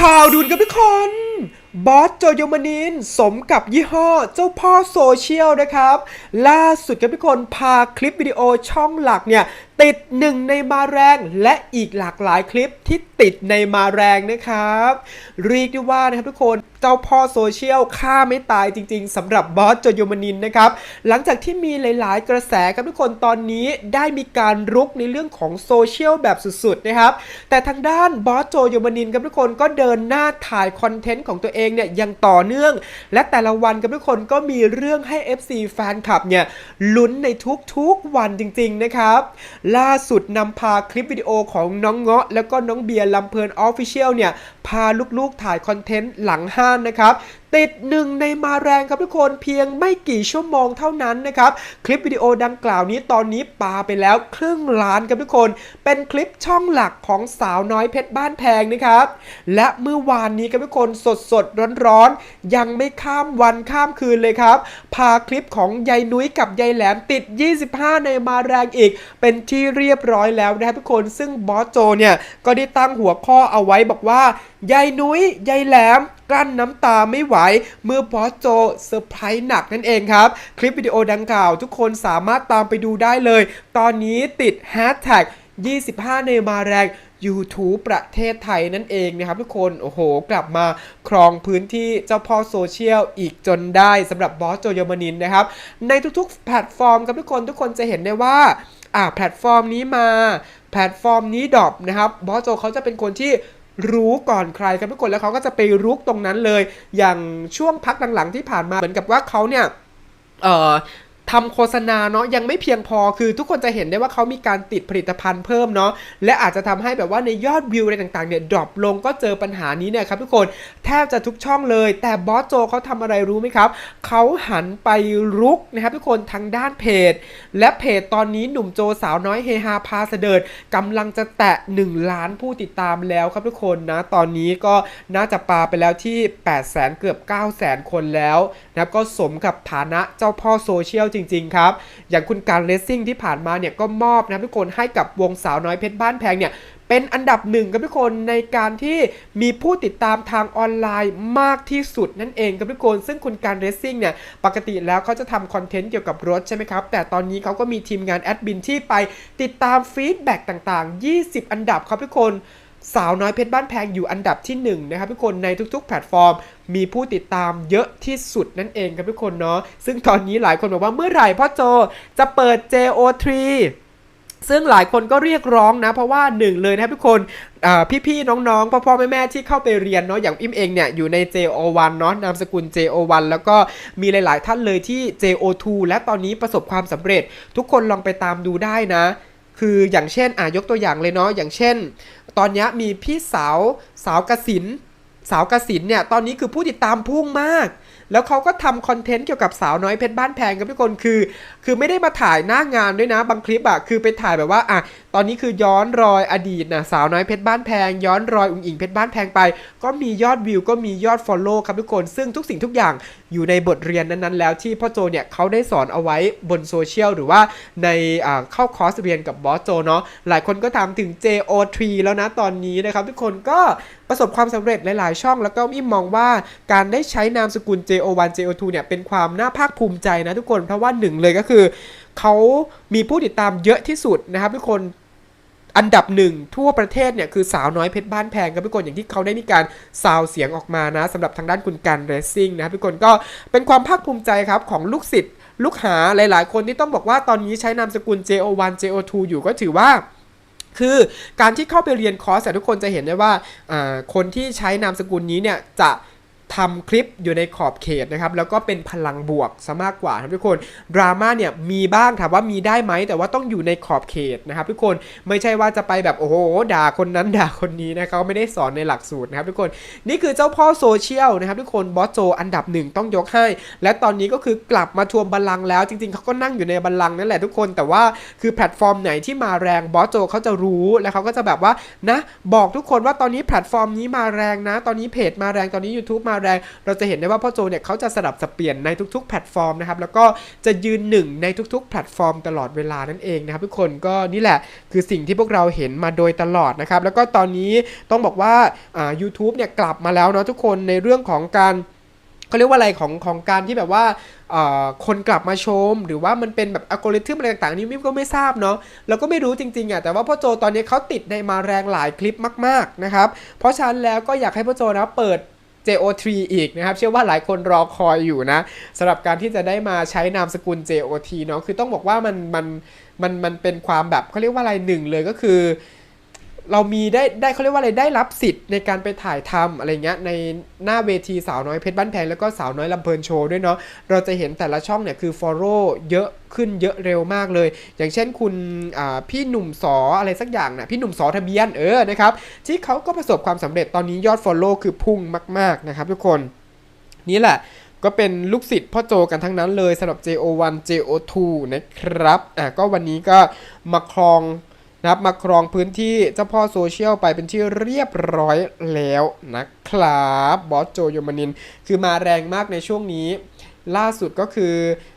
ข่าวด่วนกับทุกคน บอสโจโยมานิน สมกับยี่ห้อเจ้าพ่อโซเชียลนะครับ ล่าสุดกับทุกคนพาคลิปวิดีโอช่องหลักเนี่ย ติดหนึ่งในมาแรงและอีกหลากหลายคลิปที่ติดในมาแรงนะครับ เรียกได้ว่านะครับทุกคนเจ้าพ่อโซเชียลฆ่าไม่ตายจริง ๆสำหรับบอสโจโยมานินนะครับหลังจากที่มีหลาย ๆ กระแสครับทุกคนตอนนี้ได้มีการรุกในเรื่องของโซเชียลแบบสุด ๆ นะครับ แต่ทางด้านบอสโจโยมานินครับทุกคนก็เดินหน้าถ่ายคอนเทนต์ของตัวเองเนี่ยย่างต่อเนื่อง และแต่ละวันครับทุกคนก็มีเรื่องให้ FC แฟนคลับเนี่ยลุ้นในทุกๆวันจริง ๆ นะครับล่าสุดนำพาคลิปวิดีโอของน้องเงาะ แล้วก็น้องเบียร์ลำเพลินออฟฟิเชียลเนี่ย พาลูกๆถ่ายคอนเทนต์หลังห้านนะครับ ติดหนึ่งในมาแรงครับทุกคนเพียงไม่กี่ชั่วโมงเท่านั้นนะครับคลิปวิดีโอดังกล่าวนี้ตอนนี้ปาไปแล้วครึ่งล้านครับทุกคน เป็นคลิปช่องหลักของสาวน้อยเพชรบ้านแพงนะครับ และเมื่อวานนี้ครับทุกคนสดสดร้อนร้อนๆยังไม่ข้ามวันข้ามคืนเลยครับ พาคลิปของยายนุ้ยกับยายแหลมติด 25 ในมาแรงอีก เป็นที่เรียบร้อยแล้วนะครับทุกคนซึ่งบอสโจเนี่ยก็ได้ตั้งหัวข้อเอาไว้บอกว่ายายนุ้ยยายแหลม กลั้นน้ำตาไม่ไหว เมื่อบอสโจเซอร์ไพรส์หนักนั่นเองครับ คลิปวิดีโอดังกล่าวทุกคนสามารถตามไปดูได้เลย ตอนนี้ติดแฮชแท็ก25ในมาแรง YouTube ประเทศไทยนั่นเองนะครับทุกคน โอ้โห กลับมาครองพื้นที่เจ้าพ่อโซเชียลอีกจนได้สำหรับบอสโจยมานินนะครับ ในทุกๆ แพลตฟอร์มครับทุกคนทุกคนจะเห็นได้ว่า อ่าแพลตฟอร์มนี้มา แพลตฟอร์มนี้ดรอปนะครับบอสโจเขาจะเป็นคนที่ รู้ก่อนใครครับทุกคนแล้วเขาก็จะไปรุกตรงนั้นเลย อย่างช่วงพักหลังๆที่ผ่านมาเหมือนกับว่าเขาเนี่ยเอ่อ ทำโฆษณาเนาะยังไม่เพียงพอคือทุกคนจะเห็นได้ว่าเขามีการติดผลิตภัณฑ์เพิ่มเนาะและอาจจะทำให้แบบว่าในยอดวิวอะไรต่างๆเนี่ยดรอปลงก็เจอปัญหานี้เนี่ยครับทุกคนแทบจะทุกช่องเลย แต่บอสโจเขาทำอะไรรู้ไหมครับเขาหันไปรุกนะครับทุกคนทางด้านเพจ และเพจตอนนี้หนุ่มโจสาวน้อยเฮฮาพาเสดิร์ดกำลังจะแตะ 1 ล้านผู้ติดตามแล้วครับทุกคนนะตอนนี้ก็น่าจะปาไปแล้วที่ 8 0 0แสนเกือบ 9 0 0แสนคนแล้วนะครับก็สมกับฐานะเจ้าพ่อโซเชียลจริง ๆ ครับ อย่างคุณการเลสซิ่งที่ผ่านมาเนี่ยก็มอบนะทุกคนให้กับวงสาวน้อยเพชรบ้านแพงเนี่ยเป็นอันดับหนึ่งครับทุกคนในการที่มีผู้ติดตามทางออนไลน์มากที่สุดนั่นเองครับทุกคนซึ่งคุณการเรซซิ่งเนี่ยปกติแล้วเขาจะทำคอนเทนต์เกี่ยวกับรถใช่ไหมครับ แต่ตอนนี้เขาก็มีทีมงานแอดมินที่ไปติดตามฟีดแบ็กต่างๆ 20 อันดับครับทุกคน สาวน้อยเพชรบ้านแพงอยู่อันดับที่1นะครับทุกคนในทุกๆ แพลตฟอร์ม มีผู้ติดตามเยอะที่สุดนั่นเองครับทุกคนเนาะซึ่งตอนนี้หลายคนบอกว่าเมื่อไหร่พ่อโจจะเปิด JO3 ซึ่งหลายคนก็เรียกร้องนะ เพราะว่าหนึ่งเลยนะครับทุกคนพี่ๆน้องๆพ่อพ่อแม่ๆที่เข้าไปเรียนเนาะอย่างอิมเองเนี่ยอยู่ใน JO1 เนาะนามสกุล JO1 แล้วก็มีหลาย ๆ ท่านเลยที่ JO2 และตอนนี้ประสบความสำเร็จ ทุกคนลองไปตามดูได้นะ คืออย่างเช่นอะยกตัวอย่างเลยเนาะอย่างเช่น ตอนนี้มีพี่สาวสาวกสิน สาวกสินเนี่ยตอนนี้คือผู้ติดตามพุ่งมาก แล้วเขาก็ทำคอนเทนต์เกี่ยวกับสาวน้อยเพชรบ้านแพงกับทุกคนคือ คือไม่ได้มาถ่ายหน้างานด้วยนะ บางคลิปอะคือไปถ่ายแบบว่าอะตอนนี้คือย้อนรอยอดีตนะสาวน้อยเพชรบ้านแพง ย้อนรอยอุ๋งอิงเพชรบ้านแพงไป ก็มียอดวิวก็มียอด Follow ครับทุกคนซึ่งทุกสิ่งทุกอย่างอยู่ในบทเรียนนั้นๆ แล้วที่พ่อโจเนี่ยเขาได้สอนเอาไว้บนโซเชียลหรือว่าในอ่าเข้าคอร์สเรียนกับบอสโจเนาะหลายคนก็ถามถึง JO3 แล้วนะตอนนี้นะครับทุกคนก็ ประสบความสำเร็จหลายๆ ช่อง แล้วก็อิมมองว่าการได้ใช้นามสกุล JO1 JO2 เนี่ยเป็นความน่าภาคภูมิใจนะทุกคนเพราะว่าหนึ่งเลยก็คือเขามีผู้ติดตามเยอะที่สุดนะครับทุกคนอันดับหนึ่งทั่วประเทศเนี่ยคือสาวน้อยเพชรบ้านแพงครับทุกคนอย่างที่เขาได้มีการซาวเสียงออกมานะสำหรับทางด้านคุณการเรซซิ่งนะครับทุกคนก็เป็นความภาคภูมิใจครับของลูกศิษย์ลูกหาหลาย ๆ คนที่ต้องบอกว่าตอนนี้ใช้นามสกุล JO1 JO2 อยู่ก็ถือว่า คือการที่เข้าไปเรียนคอร์สแต่ทุกคนจะเห็นได้ว่าคนที่ใช้นามสกุลนี้เนี่ยจะ ทำคลิปอยู่ในขอบเขตนะครับ แล้วก็เป็นพลังบวกซะมากกว่าครับทุกคนดราม่าเนี่ยมีบ้างถามว่ามีได้ไหมแต่ว่าต้องอยู่ในขอบเขตนะครับ ทุกคนไม่ใช่ว่าจะไปแบบโอ้โหด่าคนนั้นด่าคนนี้นะเขาไม่ได้สอนในหลักสูตรนะครับ ทุกคนนี่คือเจ้าพ่อโซเชียลนะครับ ทุกคนบอสโจอันดับหนึ่งต้องยกให้ และตอนนี้ก็คือกลับมาทวงบัลลังก์แล้วจริง ๆเขาก็นั่งอยู่ในบัลลังก์นั่นแหละทุกคนแต่ว่าคือแพลตฟอร์มไหนที่มาแรงบอสโจเขาจะรู้แล้วเขาก็จะแบบว่านะบอกทุกคนว่าตอนนี้แพลตฟอร์มนี้มาแรงนะ ตอนนี้เพจมาแรงตอนนี้ YouTube มาแรง เราจะเห็นได้ว่าพ่อโจเนี่ยเขาจะสลับสับเปลี่ยนในทุกๆ แพลตฟอร์มนะครับ แล้วก็จะยืนหนึ่งในทุกๆ แพลตฟอร์มตลอดเวลานั่นเองนะครับทุกคนก็นี่แหละคือสิ่งที่พวกเราเห็นมาโดยตลอดนะครับ แล้วก็ตอนนี้ต้องบอกว่าอ่า YouTube เนี่ยกลับมาแล้วเนาะทุกคนในเรื่องของการเขาเรียกว่าอะไรของของการที่แบบว่าคนกลับมาชม หรือว่ามันเป็นแบบอัลกอริทึมอะไรต่างๆนี่มิมก็ไม่ทราบเนาะเราก็ไม่รู้จริงๆอะแต่ว่าพ่อโจตอนนี้เขาติดในมาแรงหลายคลิปมาก ๆนะครับ เพราะฉะนั้นแล้วก็อยากให้พ่อโจนะเปิด JO3 อีกนะครับ เชื่อว่าหลายคนรอคอยอยู่นะสำหรับการที่จะได้มาใช้นามสกุล JOT เนาะคือต้องบอกว่ามันมันมันมันเป็นความแบบเขาเรียกว่าอะไรหนึ่งเลยก็คือ เรามีได้ได้เขาเรียกว่าอะไรได้รับสิทธิ์ในการไปถ่ายทำอะไรเงี้ยในหน้าเวทีสาวน้อยเพชรบ้านแพงแล้วก็สาวน้อยลำเพลินโชว์ด้วยเนาะเราจะเห็นแต่ละช่องเนี่ยคือ follow เยอะขึ้นเยอะเร็วมากเลย อย่างเช่นคุณพี่หนุ่มสออะไรสักอย่างนะพี่หนุ่มสอทะเบียนเออนะครับที่เขาก็ประสบความสำเร็จตอนนี้ยอด follow คือพุ่งมาก ๆนะครับ ทุกคนนี่แหละก็เป็นลูกศิษย์พ่อโจกันทั้งนั้นเลยสำหรับ JO1 JO2 นะครับ อะก็วันนี้ก็มาครอง นะครับมาครองพื้นที่เจ้าพ่อโซเชียลไปเป็นที่เรียบร้อยแล้วนะครับบอสโจโยมานิน คือมาแรงมากในช่วงนี้ ล่าสุดก็คือ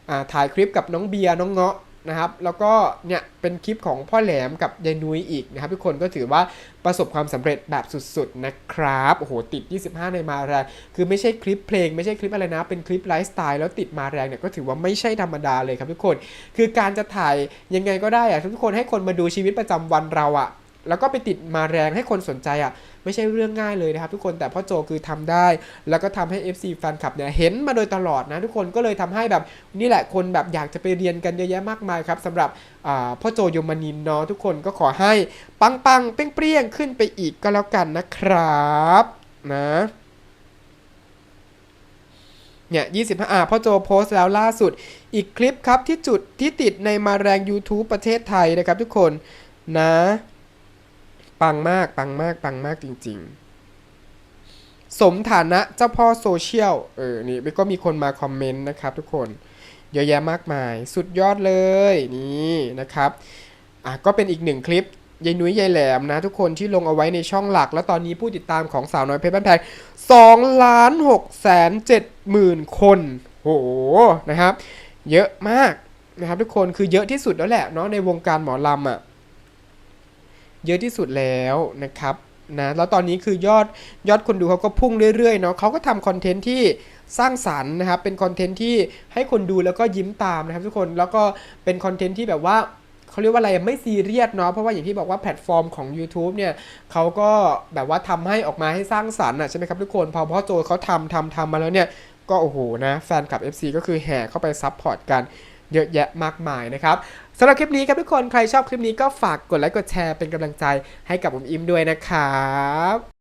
อถ่ายคลิปกับน้องเบียร์น้องเงาะ นะครับ แล้วก็เนี่ยเป็นคลิปของพ่อแหลมกับยายนุ้ยอีกนะครับ ทุกคนก็ถือว่าประสบความสำเร็จแบบสุดๆนะครับ โอ้โห ติด 25 ในมาแรง คือไม่ใช่คลิปเพลง ไม่ใช่คลิปอะไรนะ เป็นคลิปไลฟ์สไตล์แล้วติดมาแรงเนี่ยก็ถือว่าไม่ใช่ธรรมดาเลยครับทุกคน คือการจะถ่ายยังไงก็ได้อะทุกคนให้คนมาดูชีวิตประจำวันเราอะ แล้วก็ไปติดมาแรงให้คนสนใจอะไม่ใช่เรื่องง่ายเลยนะครับทุกคนแต่พ่อโจคือทำได้ แล้วก็ทำให้ FC แฟนคลับเนี่ยเห็นมาโดยตลอดนะทุกคนก็เลยทำให้แบบนี่แหละคนแบบอยากจะไปเรียนกันเยอะแยะมากมายครับสำหรับพ่อโจโยมานินเนาะทุกคนก็ขอให้ปังปังเปี้ยงเปรี้ยงๆขึ้นไปอีกก็แล้วกันนะครับนะเนี่ย25อ่าพ่อโจโพสต์แล้วล่าสุด อีกคลิปครับที่จุดที่ติดในมาแรง YouTube ประเทศไทยนะครับทุกคนนะ ปังมากปังมากปังมากจริง ๆ สมฐานะเจ้าพ่อโซเชียลเออนี่ก็มีคนมาคอมเมนต์นะครับทุกคนเยอะแยะมากมาย สุดยอดเลยนี่นะครับอะก็เป็นอีกหนึ่งคลิปยายนุ้ยยายแหลมนะทุกคนที่ลงเอาไว้ในช่องหลัก แล้วตอนนี้ผู้ติดตามของสาวน้อยเพชรบ้านแพง2ล้าน6แสน7หมื่นคนโหนะครับ เยอะมากนะครับทุกคนคือเยอะที่สุดแล้วแหละเนาะในวงการหมอลำอะ เยอะที่สุดแล้วนะครับนะแล้วตอนนี้คือยอดยอดคนดูเขาก็พุ่งเรื่อยๆเนาะเขาก็ทำคอนเทนต์ที่สร้างสรรค์นะครับ เป็นคอนเทนต์ที่ให้คนดูแล้วก็ยิ้มตามนะครับทุกคนแล้วก็เป็นคอนเทนต์ที่แบบว่าเขาเรียกว่าอะไรไม่ซีเรียสเนาะเพราะว่าอย่างที่บอกว่าแพลตฟอร์มของ YouTube เนี่ยเขาก็แบบว่าทำให้ออกมาให้สร้างสรรค์อะใช่ไหมครับทุกคนพอพ่อโจเขาทำทำทำมาแล้วเนี่ยก็โอ้โหนะแฟนคลับ FC ก็คือแห่เข้าไปซับพอร์ตกัน เยอะแยะมากมายนะครับสำหรับคลิปนี้ครับทุกคนใครชอบคลิปนี้ก็ฝากกดไลค์กดแชร์เป็นกำลังใจให้กับผมอิมด้วยนะครับ